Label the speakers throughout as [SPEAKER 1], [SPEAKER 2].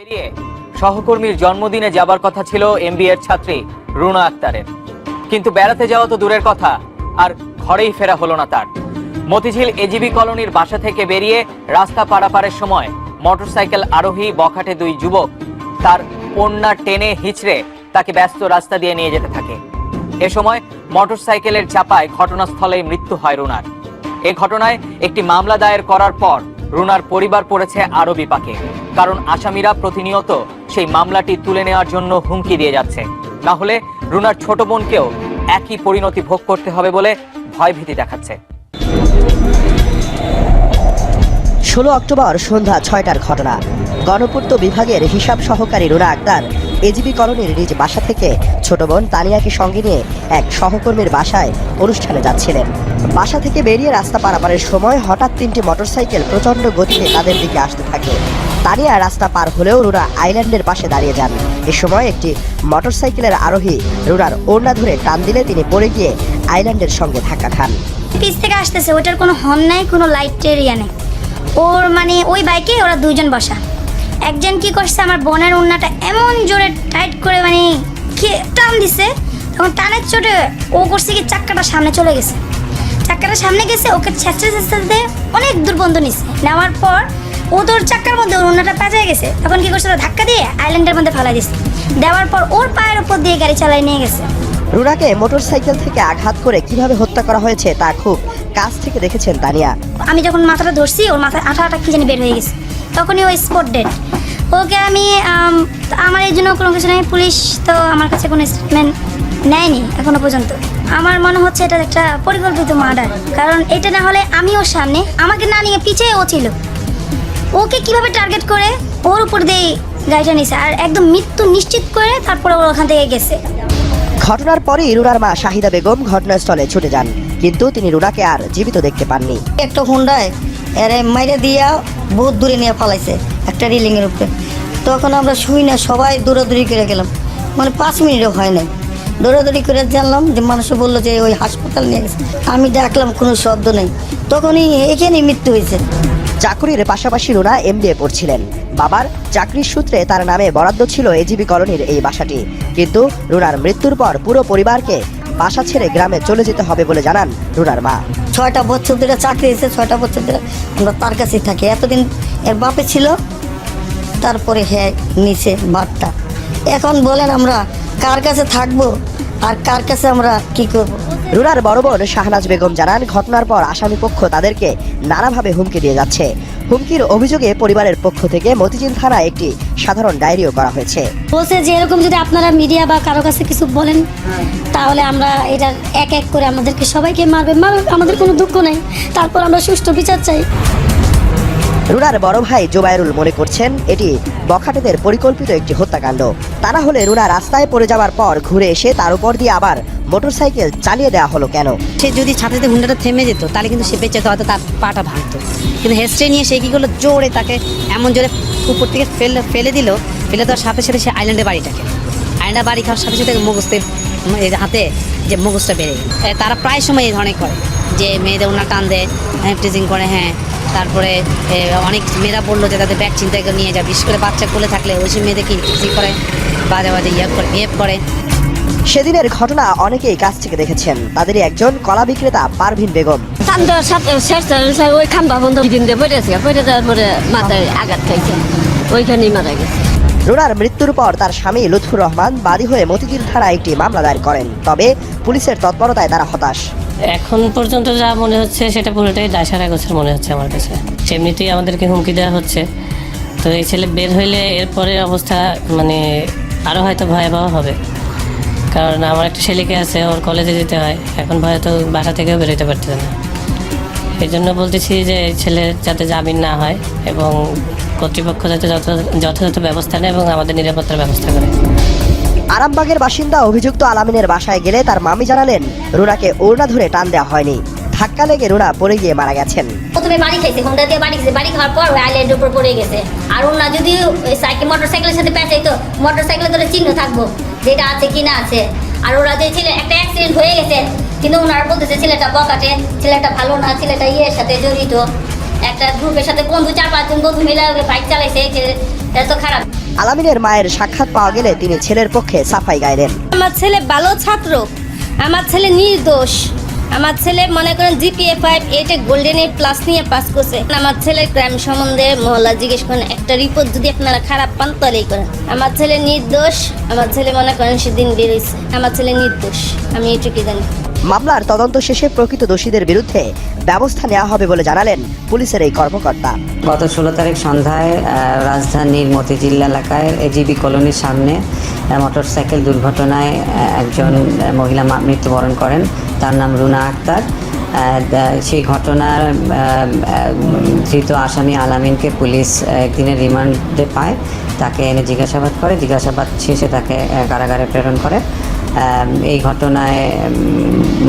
[SPEAKER 1] পেরিয়ে সহকর্মীর জন্মদিনে যাবার কথা ছিল এমবিএর ছাত্রী রুনা আক্তারের। কিন্তু বেড়াতে যাওয়া তো দূরের কথা, আর ঘরেই ফেরা হলো না তার। মতিঝিল এজিবি কলোনির বাসা থেকে বেরিয়ে রাস্তা পারাপারের সময় মোটরসাইকেল আরোহী বখাটে দুই যুবক তার কন্যা টেনে হিচড়ে তাকে ব্যস্ত রাস্তা দিয়ে নিয়ে যেতে থাকে। এ সময় মোটরসাইকেলের চাপায় ঘটনাস্থলেই মৃত্যু হয় রুনার। এ ঘটনায় একটি মামলা দায়ের করার পর রুনার পরিবার পড়েছে আরও বিপাকে কারণ আসামিরা প্রতিনিয়ত সেই মামলাটি তুলে নেওয়ার জন্য হুমকি দিয়ে যাচ্ছে। না হলে রুনার ছোট বোনকেও একই পরিণতি ভোগ করতে হবে বলে ভয়ভীতি দেখাচ্ছে।
[SPEAKER 2] ষোলো অক্টোবর সন্ধ্যা ছয়টার ঘটনা। গণপূর্ত বিভাগের হিসাব সহকারী রুনা আক্তার এজিবি কলোনির নিজ বাসা থেকে ছোট বোন তানিয়াকে সঙ্গে নিয়ে এক সহকর্মীর বাসায় অনুষ্ঠানে যাচ্ছিলেন। বাসা থেকে বেরিয়ে রাস্তা পারাপারের সময় হঠাৎ তিনটি মোটরসাইকেল প্রচণ্ড গতিতে তাদের দিকে আসতে থাকে। তানিয়া রাস্তা পার হলেও রুনা আইল্যান্ডের পাশে দাঁড়িয়ে যান। এ সময় একটি মোটরসাইকেলের আরোহী রুনার ওড়না ধরে টান দিলে তিনি পড়ে গিয়ে আইল্যান্ডের সঙ্গে ধাক্কা খান।
[SPEAKER 3] পিছ থেকে আসতেছে, ওটার কোনো হর্ন নাই, কোনো লাইটের ইয়ে নেই। ওর মানে ওই বাইকে ওরা দুইজন বসা। একজন কি করছে? আমার বোনের উন্নাটা এমন জোরে টাইট করে মানে কি টান দিছে। তখন টানের চোটে ও করছে কি চাক্কাটা সামনে চলে গেছে। চাক্কাটা সামনে গেছে ওকে ছেঁচড়ে ছেঁচড়ে অনেক দূর বন্ধ নিছে। নেওয়ার পর ও তোর চাক্কার মধ্যে ওর উন্নাটা পেঁচে গেছে। তখন কি করছে? ওরা ধাক্কা দিয়ে আইল্যান্ডের মধ্যে ফেলাই দিছে। দেওয়ার পর ওর পায়ের উপর দিয়ে গাড়ি চালাই নিয়ে গেছে।
[SPEAKER 2] রুনাকে মোটরসাইকেল থেকে আঘাত করে কীভাবে হত্যা করা হয়েছে তা খুব কাছ থেকে দেখেছেন তানিয়া।
[SPEAKER 3] আমি যখন মাথাটা ধরছি ওর মাথায় আঠা আঠা কি জানি বের হয়ে গেছে। তখনই ওই স্পট ডেড ওকে আমি আমার এই জন্য কোনো কিছু নেই। পুলিশ তো আমার কাছে কোনো স্টেটমেন্ট নেয়নি এখনও পর্যন্ত। আমার মনে হচ্ছে এটা একটা পরিকল্পিত মার্ডার কারণ এটা না হলে আমি ওর সামনে আমাকে না নিয়ে পিছিয়ে ও ছিল। ওকে কীভাবে টার্গেট করে? ওর উপর দিয়ে গাড়িটা নিছে। আর একদম মৃত্যু নিশ্চিত করে তারপরে ওর ওখান থেকে গেছে।
[SPEAKER 2] ঘটনার পরেই রুনার মা শাহিদা বেগম ঘটনাস্থলে ছুটে যান। কিন্তু তিনি রুনাকে আর জীবিত দেখতে পাননি।
[SPEAKER 4] একটা হুন্ডায় এর মাইরে দিয়া বহুত দূরে নিয়ে পালাইছে, একটা রিলিংয়ের উপরে। তখন আমরা শুই না, সবাই দৌড়াদৌড়ি করে গেলাম। মানে পাঁচ মিনিটও হয় নাই। দৌড়াদৌড়ি করে জানলাম যে মানুষ বলল যে ওই হাসপাতাল নিয়ে গেছে। আমি ডাকলাম কোনো শব্দ নেই। তখনই এখানেই মৃত্যু হয়েছে।
[SPEAKER 2] চাকুরির পাশাপাশি রুনা এমবিএ পড়ছিলেন। বাবার চাকরির সূত্রে তার নামে বরাদ্দ ছিল এজিবি কলোনির এই বাসাটি। কিন্তু রুনার মৃত্যুর পর পুরো পরিবারকে বাসা ছেড়ে গ্রামে চলে যেতে হবে বলে জানান রুনার মা।
[SPEAKER 4] ছয়টা বছর ধরে চাকরি হয়েছে ছয়টা বছর ধরে আমরা তার কাছেই থাকি। এতদিন এর বাপে ছিল তারপরে হ্যাঁ নিচে বাপটা। এখন বলেন আমরা কার কাছে থাকব আর কার কাছে আমরা কি করব?
[SPEAKER 2] রুনার বড় বোন শাহনাজ বেগম জানান ঘটনার পর আসামি পক্ষ তাদেরকে নানাভাবে হুমকি দিয়ে যাচ্ছে। হুমকির অভিযোগে পরিবারের পক্ষ থেকে মতিঝিল থানায় একটি সাধারণ ডায়েরিও করা হয়েছে।
[SPEAKER 5] বলছে যে এরকম যদি আপনারা মিডিয়া বা কারও কাছে কিছু বলেন, তাহলে আমরা এটা এক এক করে আমাদেরকে সবাইকে মারবে মারবে আমাদের কোনো দুঃখ নেই। তারপর আমরা সুষ্ঠু বিচার চাই।
[SPEAKER 2] রুনার বড় ভাই জোবায়রুল মনে করছেন এটি বখাটেদের পরিকল্পিত একটি হত্যাকাণ্ড। তা না হলে রুনা রাস্তায় পড়ে যাওয়ার পর ঘুরে এসে তার উপর দিয়ে আবার মোটরসাইকেল চালিয়ে দেওয়া হলো কেন?
[SPEAKER 6] সে যদি সাথে হুন্ডাটা থেমে যেত তাহলে কিন্তু সে বেঁচে যেত, হয়তো তার পাটা ভাঙতো। কিন্তু হেস্টে নিয়ে সে কী করল? জোরে তাকে এমন জোরে উপর থেকে ফেলে ফেলে দিল ফেলে দেওয়ার সাথে সাথে সে আইল্যান্ডে বাড়িটাকে। আইল্যান্ডে বাড়ি খাওয়ার সাথে সাথে মগজতে হাতে যে মগজটা বেড়ে তারা প্রায় সময় এই ধরনের করে যে মেয়েদের ওনার টান দেয় টিজিং করে হ্যাঁ তারপরে অনেক মেয়েরা বলল যে তাদের ব্যাগ চিন্তা করে নিয়ে যায় বিশেষ করে বাচ্চা কোলে থাকলে ওই সব মেয়েদেরকে করে বাজে বাজে ইয়ে করে বিহেভ করে।
[SPEAKER 2] সেদিনের ঘটনা অনেকেই কাছ থেকে দেখেছেন। তাদেরই একজন কলা বিক্রেতা পারভিন বেগম।
[SPEAKER 7] ওই খাম্বা বন্ধ দিন দিয়ে পড়েছে পড়ে যাওয়ার পরে মাথায় আঘাত খাইছে। ওইখানেই মারা গেছে।
[SPEAKER 2] রুনার মৃত্যুর পর তার স্বামী লুৎফুর রহমান বাদী হয়ে মতিঝিল থানায় একটি মামলা দায়ের করেন। তবে পুলিশের তৎপরতায় তারা হতাশ।
[SPEAKER 8] এখন পর্যন্ত যা মনে হচ্ছে সেটা পুরোটাই দায়সারা গোছের মনে হচ্ছে আমার কাছে। এমনিতেই আমাদেরকে হুমকি দেওয়া হচ্ছে, তো এই ছেলে বের হইলে এরপরে অবস্থা মানে আরও হয়তো ভয়াবহ হবে। কারণ আমার একটা ছেলেকে আছে, ওর কলেজে যেতে হয়, এখন ভয় তো বাসা থেকেও বেরোতে পারতেছে না। এই জন্য বলতেছি যে ছেলের যাতে জামিন না হয় এবং কর্তৃপক্ষ যত যথাযথ ব্যবস্থা নেয় এবং আমাদের নিরাপত্তার ব্যবস্থা করে।
[SPEAKER 2] আরামবাগের বাসিন্দা অভিযুক্ত আলামিনের বাসায় গেলে তার মামি জানালেন, রুনাকে ওড়না ধরে টান দেওয়া হয়নি। ধাক্কা লেগে রুনা পড়ে গিয়ে মারা গেছেন।
[SPEAKER 3] প্রথমে বাড়ি খাইছে, হুন্ডা দিয়ে বাড়ি খাইছে বাড়ি খাওয়ার পর আইল্যান্ডের উপর পড়ে গেছে। আর ওর না যদি সাইকেল মোটর সাইকেলের সাথে পেঁচাই তো মোটর সাইকেলে ধরে চিহ্ন থাকব, যেটা আছে কি না আছে। আর ওরা যে ছেলে, একটা অ্যাক্সিডেন্ট হয়ে গেছে, কিন্তু ওনারা বলতেছে, ছেলেটা বকাটে, ছেলেটা ভালো না, ছেলেটা ইয়ের সাথে জড়িত।
[SPEAKER 5] একটা গ্রুপের সাথে বন্ধু চার পাঁচজন বন্ধু মিলে বাইক চালাইছে এটা তো খারাপ।
[SPEAKER 2] আলামিনের মায়ের সাক্ষাৎ পাওয়া গেলে তিনি ছেলের পক্ষে সাফাই গাইলেন।
[SPEAKER 5] আমার ছেলে ভালো ছাত্র আমার ছেলে নির্দোষ। আমার ছেলে মনে করেন জিপিএ ফাইভ এইটে গোল্ডেন এ প্লাস নিয়ে পাস করছে। আমার ছেলের ক্রাইম সম্বন্ধে মহল্লা জিজ্ঞেস করেন একটা রিপোর্ট যদি আপনারা খারাপ পান তাহলেই করেন। আমার ছেলে নির্দোষ আমার ছেলে মনে করেন সেদিন বেরিয়েছে আমার ছেলে নির্দোষ আমি এটুকুই জানি।
[SPEAKER 2] মামলার তদন্ত শেষে প্রকৃত দোষীদের বিরুদ্ধে ব্যবস্থা নেওয়া হবে বলে জানালেন পুলিশের এই কর্মকর্তা।
[SPEAKER 9] গত ষোলো তারিখ সন্ধ্যায় রাজধানীর মতিঝিল এলাকায় এজিবি কলোনির সামনে মোটরসাইকেল দুর্ঘটনায় একজন মহিলা মৃত্যুবরণ করেন। তার নাম রুনা আক্তার। সেই ঘটনার ধৃত আসামি আলামিনকে পুলিশ একদিনের রিমান্ডে পায়। তাকে এনে জিজ্ঞাসাবাদ করে। জিজ্ঞাসাবাদ শেষে তাকে কারাগারে প্রেরণ করে। এই ঘটনায়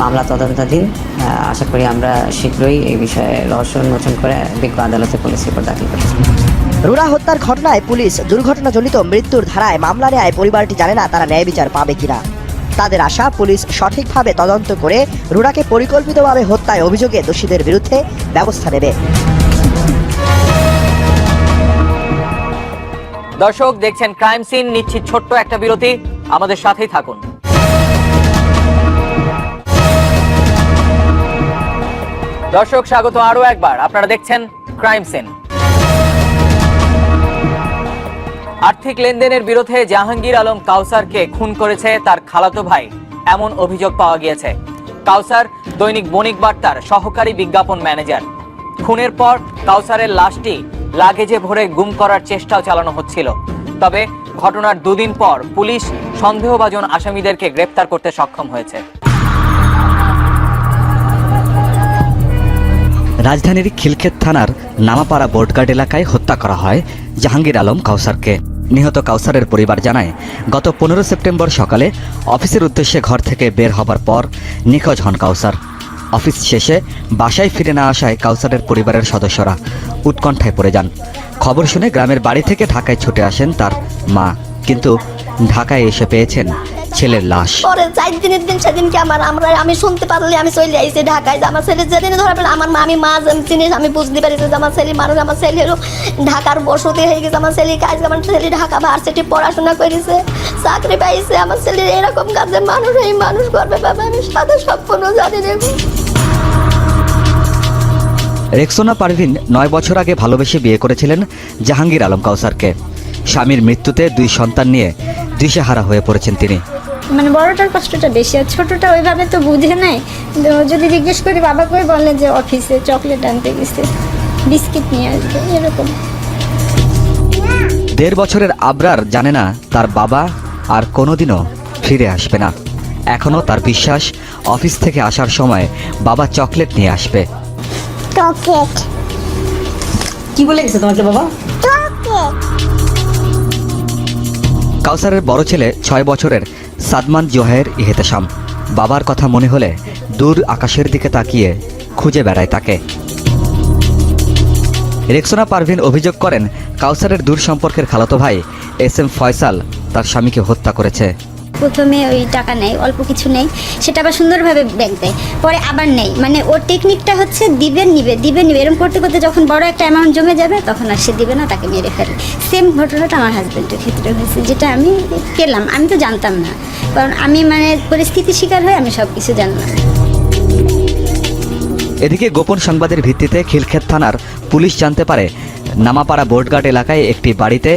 [SPEAKER 9] মামলা তদন্তাধীন। আশা করি আমরা শীঘ্রই এই বিষয়ে রহস্য উন্মোচন করে বিজ্ঞ আদালতে পুলিশ রিপোর্ট দাখিল করেছি।
[SPEAKER 2] রুনা হত্যার ঘটনায় পুলিশ দুর্ঘটনাজনিত মৃত্যুর ধারায় মামলা নেয় পরিবারটি জানে না তারা ন্যায় বিচার পাবে কিনা। তাদের আশা পুলিশ সঠিকভাবে তদন্ত করে রুনাকে পরিকল্পিতভাবে হত্যায় অভিযোগে দোষীদের বিরুদ্ধে ব্যবস্থা নেবে।
[SPEAKER 1] দর্শক দেখছেন ক্রাইম সিন নিচ্ছি ছোট্ট একটা বিরতি। আমাদের সাথেই থাকুন। দর্শক, স্বাগত আরও একবার। আপনারা দেখছেন ক্রাইম সিন আর্থিক লেনদেনের বিরুদ্ধে জাহাঙ্গীর আলম কাউসারকে খুন করেছে তার খালাতো ভাই। এমন অভিযোগ পাওয়া গিয়েছে। কাউসার দৈনিক বণিক বার্তার সহকারী বিজ্ঞাপন ম্যানেজার। খুনের পর কাউসারের লাশটি লাগেজে ভরে গুম করার চেষ্টাও চালানো হচ্ছিল। তবে ঘটনার দুদিন পর পুলিশ সন্দেহভাজন আসামিদেরকে গ্রেপ্তার করতে সক্ষম হয়েছে।
[SPEAKER 10] রাজধানীর খিলক্ষেত থানার নামাপাড়া বোর্ডগার্ড এলাকায় হত্যা করা হয় জাহাঙ্গীর আলম কাউসারকে। নিহত কাউসারের পরিবার জানায়, গত পনেরো সেপ্টেম্বর সকালে অফিসের উদ্দেশ্যে ঘর থেকে বের হবার পর নিখোঁজ হন কাউসার। অফিস শেষে বাসায় ফিরে না আসায় কাউসারের পরিবারের সদস্যরা উৎকণ্ঠায় পড়ে যান। খবর শুনে গ্রামের বাড়ি থেকে ঢাকায় ছুটে আসেন তার মা। কিন্তু ঢাকায় এসে পেয়েছেন ছেলের লাশ।
[SPEAKER 11] পরে চার দিনের দিন সেদিনকে আমার আমরা আমি শুনতে পারলে আমি চলে আইছি ঢাকায় যে আমার ছেলে যেদিন ধরা পেলে আমার মা আমি মা জিনিস আমি বুঝতে পারিছি যে আমার ছেলে মানুষ আমার ছেলেরও ঢাকার বসতি হয়ে গেছে আমার ছেলে কাজ আমার ছেলে ঢাকা ভার্সিটি পড়াশোনা করেছে চাকরি পাইছে আমার ছেলে এরকম কাজে মানুষ এই মানুষ করবে বাবা আমি সাথে সম্পূর্ণ জানি না
[SPEAKER 10] রেক্সোনা পারভিন নয় বছর আগে ভালোবেসে বিয়ে করেছিলেন জাহাঙ্গীর আলম কাউসারকে। স্বামীর মৃত্যুতে দুই সন্তান নিয়ে দিশেহারা হয়ে পড়েছেন তিনি।
[SPEAKER 3] মানে বড়টার কষ্টটা বেশি আর ছোটটা ওইভাবে তো বুঝে নাই। যদি জিজ্ঞেস করি বাবা করে বলে যে অফিসে চকলেট আনতে গেছে বিস্কিট নিয়ে আসবে এরকম।
[SPEAKER 10] দেড় বছরের আবরার জানে না তার বাবা আর কোনোদিনও ফিরে আসবে না। এখনও তার বিশ্বাস অফিস থেকে আসার সময় বাবা চকলেট নিয়ে আসবে।
[SPEAKER 11] চকলেট
[SPEAKER 6] কি বলে গেছে তোমাকে বাবা?
[SPEAKER 11] চকলেট
[SPEAKER 10] কাউসারের বড় ছেলে ছয় বছরের সাদমান জোহের ইহেতেশাম বাবার কথা মনে হলে দূর আকাশের দিকে তাকিয়ে খুঁজে বেড়ায় তাকে। রেক্সোনা পারভিন অভিযোগ করেন, কাউসারের দূর সম্পর্কের খালাতো ভাই এস এম ফয়সাল তার স্বামীকে হত্যা করেছে।
[SPEAKER 3] প্রথমে ওই টাকা নেয়, অল্প কিছু নেই সেটা আবার সুন্দরভাবে ব্যাংক দেয়, পরে আবার নেই মানে ওর টেকনিকটা হচ্ছে দিবেন নিবে দিবেন নিবে। এরকম করতে করতে যখন বড় একটা অ্যামাউন্ট জমে যাবে, তখন আর সে দিবে না, তাকে মেরে ফেলে। সেম ঘটনাটা আমার হাজব্যান্ডের ক্ষেত্রে হয়েছে, যেটা আমি পেলাম। আমি তো জানতাম না। কারণ আমি মানে পরিস্থিতি শিকার হয়ে আমি সব কিছু জানলাম।
[SPEAKER 10] এদিকে গোপন সংবাদের ভিত্তিতে খিলক্ষেত থানার পুলিশ জানতে পারে, নামাপাড়া বোর্ডগার্ড এলাকায় একটি বাড়িতে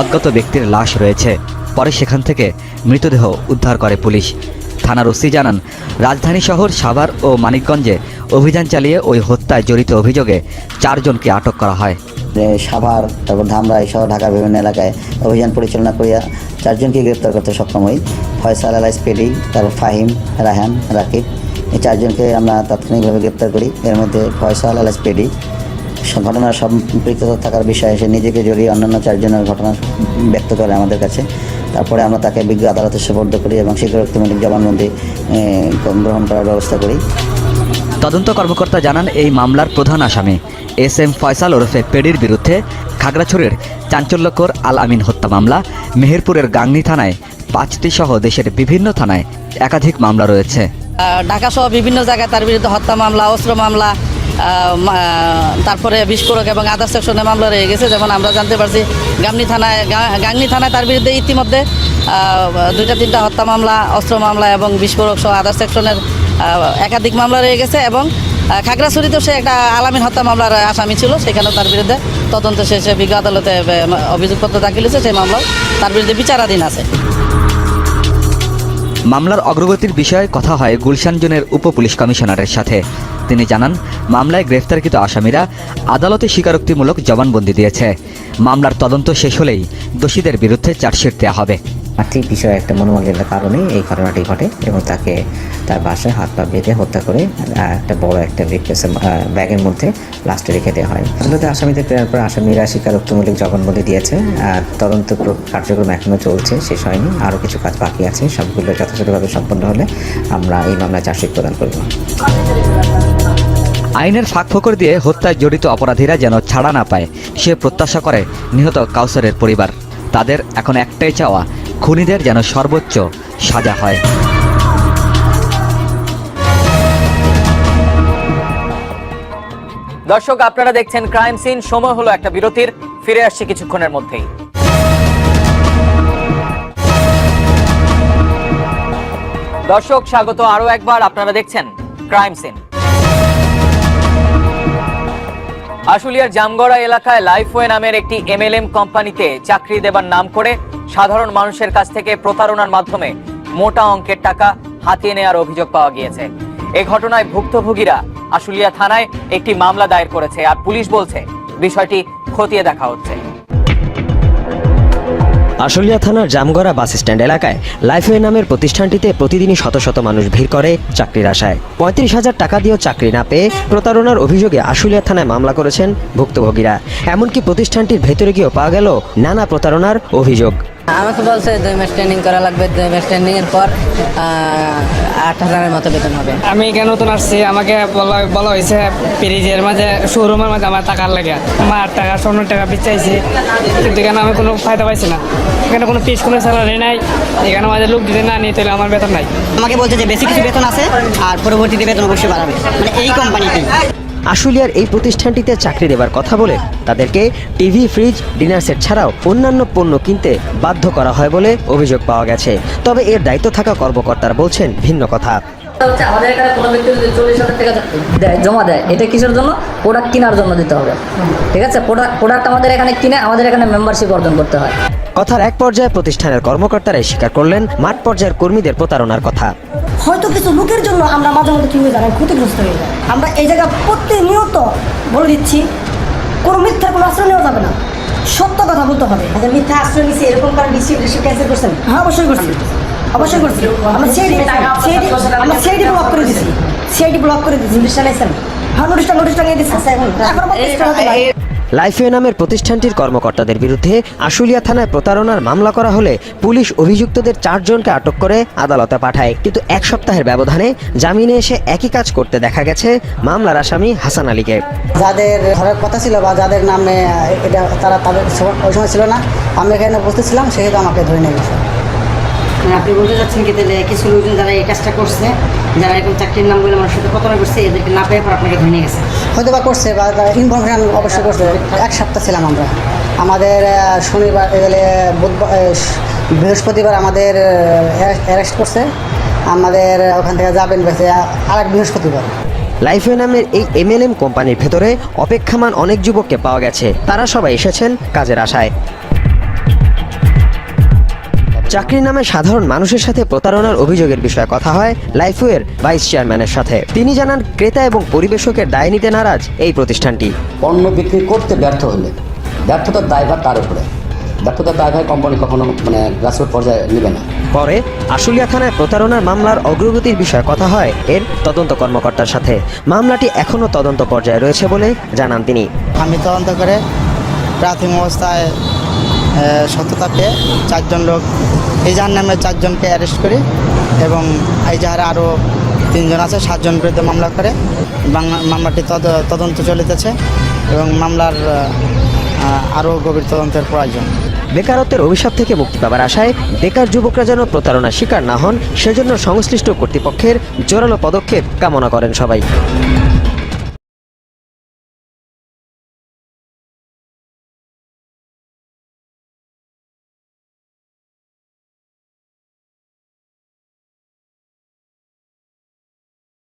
[SPEAKER 10] অজ্ঞাত ব্যক্তির লাশ রয়েছে। পরে সেখান থেকে মৃতদেহ উদ্ধার করে পুলিশ। থানার ওসি জানান, রাজধানী শহর সাভার ও মানিকগঞ্জে অভিযান চালিয়ে ওই হত্যায় জড়িত অভিযোগে চারজনকে আটক করা হয়।
[SPEAKER 12] সাভার, তারপর ধামরাই সহ ঢাকার বিভিন্ন এলাকায় অভিযান পরিচালনা করিয়া চারজনকে গ্রেপ্তার করতে সক্ষম হই। ফয়সাল আলাই স্পেডি, তারপর ফাহিম রাহান রাকিব, এই চারজনকে আমরা তাৎক্ষণিকভাবে গ্রেপ্তার করি। এর মধ্যে ফয়সাল আলাই স্পেডি, ঘটনার সম্পৃক্ততা থাকার বিষয়ে সে নিজেকে জড়িয়ে অন্যান্য চারজনের ঘটনা ব্যক্ত করে আমাদের কাছে। তারপরে আমরা তাকে বিজ্ঞ আদালতে সুপর্দ করি এবং স্বীকারোক্তিমূলক জবানবন্দি গ্রহণ করার ব্যবস্থা করি।
[SPEAKER 10] তদন্ত কর্মকর্তা জানান এই মামলার প্রধান আসামি এস এম ফয়সাল ওরফে পেডির বিরুদ্ধে খাগড়াছড়ির চাঞ্চল্যকর আল আমিন হত্যা মামলা মেহেরপুরের গাংনী থানায় পাঁচটি সহ দেশের বিভিন্ন থানায় একাধিক মামলা রয়েছে।
[SPEAKER 6] ঢাকা সহ বিভিন্ন জায়গায় তার বিরুদ্ধে হত্যা মামলা অস্ত্র মামলা তারপরে বিস্ফোরক এবং আদার সেকশনে মামলা রয়ে গেছে। যেমন আমরা জানতে পারছি, গাংনি থানায় গাংনি থানায় তার বিরুদ্ধে ইতিমধ্যে দুইটা তিনটা হত্যা মামলা, অস্ত্র মামলা এবং বিস্ফোরক সহ আদার সেকশনের একাধিক মামলা রয়ে গেছে এবং খাগড়াছড়িতেও সে একটা আলামিন হত্যা মামলার আসামি ছিল। সেখানেও তার বিরুদ্ধে তদন্ত শেষে বিজ্ঞ আদালতে অভিযোগপত্র দাখিল হয়েছে। সেই মামলাও তার বিরুদ্ধে বিচারাধীন আছে।
[SPEAKER 10] মামলার অগ্রগতির বিষয়ে কথা হয় গুলশান জোনের উপ পুলিশ কমিশনারের সাথে। তিনি জানান, মামলায় গ্রেফতারকৃত আসামিরা আদালতে স্বীকারোক্তিমূলক জবানবন্দি দিয়েছে। মামলার তদন্ত শেষ হলেই দোষীদের বিরুদ্ধে চার্জশিট দেওয়া হবে।
[SPEAKER 13] আর্থিক বিষয়ে একটা মনোমালিন্যের কারণে এই ঘটনাটি ঘটে এবং তাকে তার বাসায় হাত পা বেঁধে হত্যা করে একটা বড় একটা ব্রিফকেসের ব্যাগের মধ্যে লাস্টে রেখে দেওয়া হয়। আদালতে আসামিদের প্রেরণ পর আসামিরা স্বীকারোক্তিমূলক জবানবন্দি দিয়েছে, আর তদন্ত কার্যক্রম এখনও চলছে, শেষ হয়নি, আরও কিছু কাজ বাকি আছে, সবগুলো যথাযথভাবে সম্পন্ন হলে আমরা এই মামলায় চার্জশিট প্রদান করব।
[SPEAKER 10] আইনের ফাঁকফোকর দিয়ে হত্যায় জড়িত অপরাধীরা যেন ছাড়া না পায়, সে প্রত্যাশা করে নিহত কাউসারের পরিবার। তাদের এখন একটাই চাওয়া খুনিদের যেন সর্বোচ্চ সাজা হয়।
[SPEAKER 1] দর্শক, আপনারা দেখছেন ক্রাইম সিন। সময় হলো একটা বিরতির। ফিরে আসছি কিছুক্ষণের মধ্যেই। দর্শক, স্বাগত আরও একবার। আপনারা দেখছেন ক্রাইম সিন। আশুলিয়ার জামগড়া এলাকায় লাইফওয়ে নামের একটি এমএলএম কোম্পানিতে চাকরি দেবার নাম করে সাধারণ মানুষের কাছ থেকে প্রতারণার মাধ্যমে মোটা অঙ্কের টাকা হাতিয়ে নেওয়ার অভিযোগ পাওয়া গিয়েছে। এ ঘটনায় ভুক্তভোগীরা আশুলিয়া থানায় একটি মামলা দায়ের করেছে আর পুলিশ বলছে, বিষয়টি খতিয়ে দেখা হচ্ছে।
[SPEAKER 14] আশুলিয়া থানার জামগড়া বাস স্ট্যান্ড এলাকায় লাইফওয়ে নামের প্রতিষ্ঠানটিতে প্রতিদিনই শত শত মানুষ ভিড় করে চাকরির আশায়। পঁয়ত্রিশ হাজার টাকা দিয়েও চাকরি না পেয়ে প্রতারণার অভিযোগে আশুলিয়া থানায় মামলা করেছেন ভুক্তভোগীরা। এমনকি প্রতিষ্ঠানটির ভেতরে গিয়েও পাওয়া গেল নানা প্রতারণার অভিযোগ।
[SPEAKER 15] আমাকে বলছে দুই মাস ট্রেনিং করা লাগবে দুই মাস ট্রেনিং এর পর আট হাজারের মতো বেতন হবে।
[SPEAKER 6] আমি কেন নতুন আসছি আমাকে বলা বলা হয়েছে পেরিজের মাঝে শোরুমের মাঝে আমার টাকার লাগে। আমার আট টাকা স্বর্ণ টাকা বিচাইছি কিন্তু এখানে আমি কোনো ফায়দা পাইছি না। এখানে কোনো পিস কোনো স্যালারি নাই। এখানে আমাদের লোক দিতে না নিয়ে তাহলে আমার বেতন নাই।
[SPEAKER 16] আমাকে বলছে যে বেশি কিছু বেতন আছে আর পরবর্তীতে বেতন অবশ্যই বাড়াবে। মানে এই কোম্পানিতেই
[SPEAKER 14] আশুলিয়ার এই প্রতিষ্ঠানটিতে চাকরি দেবার কথা বলে তাদেরকে টিভি ফ্রিজ ডিনার সেট ছাড়াও অন্যান্য পণ্য কিনতে বাধ্য করা হয় বলে অভিযোগ পাওয়া গেছে। তবে এর দায়িত্ব থাকা কর্মকর্তারা বলছেন ভিন্ন কথা।
[SPEAKER 15] হচ্ছে আমাদের এখানে কোনো ব্যক্তি যদি চল্লিশ হাজার টাকা দেয় জমা দেয় এটা কিসের জন্য? প্রোডাক্ট কেনার জন্য দিতে হবে। ঠিক আছে? প্রোডাক্ট প্রোডাক্ট আমাদের এখানে কিনে আমাদের এখানে মেম্বারশিপ অর্জন করতে হয়।
[SPEAKER 14] কথার এক পর্যায়ে প্রতিষ্ঠানের কর্মকর্তারাই স্বীকার করলেন মাঠ পর্যায়ের কর্মীদের প্রতারণার কথা।
[SPEAKER 17] হয়তো কিছু লোকের জন্য আমরা মাঝে মধ্যে কি হয়ে যাই ক্ষতিগ্রস্ত হয়ে যাই আমরা এই জায়গা প্রতিনিয়ত বলে দিচ্ছি কোনো মিথ্যার কোনো আশ্রয় নেওয়া যাবে না। সত্য কথা বলতে হবে।
[SPEAKER 16] আচ্ছা মিথ্যা আশ্রয় নিচ্ছে এরকম কারণ ক্যান্সেল করছেন?
[SPEAKER 17] হ্যাঁ অবশ্যই করছি। অবশ্যই করছি। আমরা সিআইডি আমরা সিআইডি ব্লক করে দিচ্ছি সিআইডি ব্লক করে দিচ্ছি
[SPEAKER 16] নোটিশ টানাইছেন
[SPEAKER 17] হ্যাঁ নোটিশটা নোটিশটা নিয়ে দিচ্ছি এখন এখন।
[SPEAKER 14] লাইফওয়ে নামের প্রতিষ্ঠানটির কর্মকর্তাদের বিরুদ্ধে আশুলিয়া থানায় প্রতারণার মামলা করা হলে পুলিশ অভিযুক্তদের চারজনকে আটক করে আদালতে পাঠায়। কিন্তু এক সপ্তাহের ব্যবধানে জামিনে এসে একই কাজ করতে দেখা গেছে মামলার আসামি হাসান আলীকে।
[SPEAKER 16] যাদের ধরার কথা ছিল বা যাদের নামে এটা তারা তাদের ওই সময় ছিল না। আমি এখানে উপস্থিত ছিলাম সেহেতু আমাকে ধরে নিয়ে গেছে।
[SPEAKER 6] মানে আপনি বলতে চাচ্ছেন কি তাহলে কিছু লোকজন যারা এই কাজটা করছে যারা এরকম চাকরির নাম বলে মানুষের সাথে প্রতারণা করছে এদেরকে না পেয়ে পর আপনাকে ধরে নিয়ে গেছে।
[SPEAKER 16] হয়তো বা করছে বা ইনফরমেশন অবশ্যই করছে। এক সপ্তাহ ছিলাম আমরা। আমাদের শনিবার এগুলো বুধবার বৃহস্পতিবার আমাদের অ্যারেস্ট করছে। আমাদের ওখান থেকে যাবেন বেঁচে আরেক বৃহস্পতিবার।
[SPEAKER 14] লাইফওয়ে নামের এই এমএলএম কোম্পানির ভেতরে অপেক্ষামান অনেক যুবককে পাওয়া গেছে। তারা সবাই এসেছেন কাজের আশায়। চাকরির নামে সাধারণ মানুষের সাথে প্রতারণার অভিযোগের বিষয়ে কথা হয় লাইফওয়ের ভাইস চেয়ারম্যানের সাথে। তিনি জানান ক্রেতা এবং পরিবেশকের দায় নিতে নারাজ এই প্রতিষ্ঠানটি।
[SPEAKER 13] পণ্য বিক্রি করতে ব্যর্থ হলে ব্যর্থতার দায়ভার তার উপরে। ব্যর্থতার দায়ভার কোম্পানি কখনো মানে গ্রাসরুট পর্যায়ে নেবে না।
[SPEAKER 14] পরে আশুলিয়া থানায় প্রতারণার মামলার অগ্রগতির বিষয়ে কথা হয় এর তদন্ত কর্মকর্তার সাথে। মামলাটি এখনও তদন্ত পর্যায়ে রয়েছে বলে জানান তিনি।
[SPEAKER 16] আমি তদন্ত করে প্রাথমিক অবস্থায় সত্যতা পেয়ে চারজন লোক এই যার নামে চারজনকে অ্যারেস্ট করি এবং এই যারা আরও তিনজন আছে, সাতজন বিরুদ্ধে মামলা করে। বাংলা- মামলাটি তদ- তদন্ত চলিতেছে এবং মামলার আরও গভীর তদন্তের প্রয়োজন।
[SPEAKER 14] বেকারত্বের অভিশাপ থেকে মুক্তি পাবার আশায় বেকার যুবকরা যেন প্রতারণার শিকার না হন, সেজন্য সংশ্লিষ্ট কর্তৃপক্ষের জোরালো পদক্ষেপ কামনা করেন সবাই।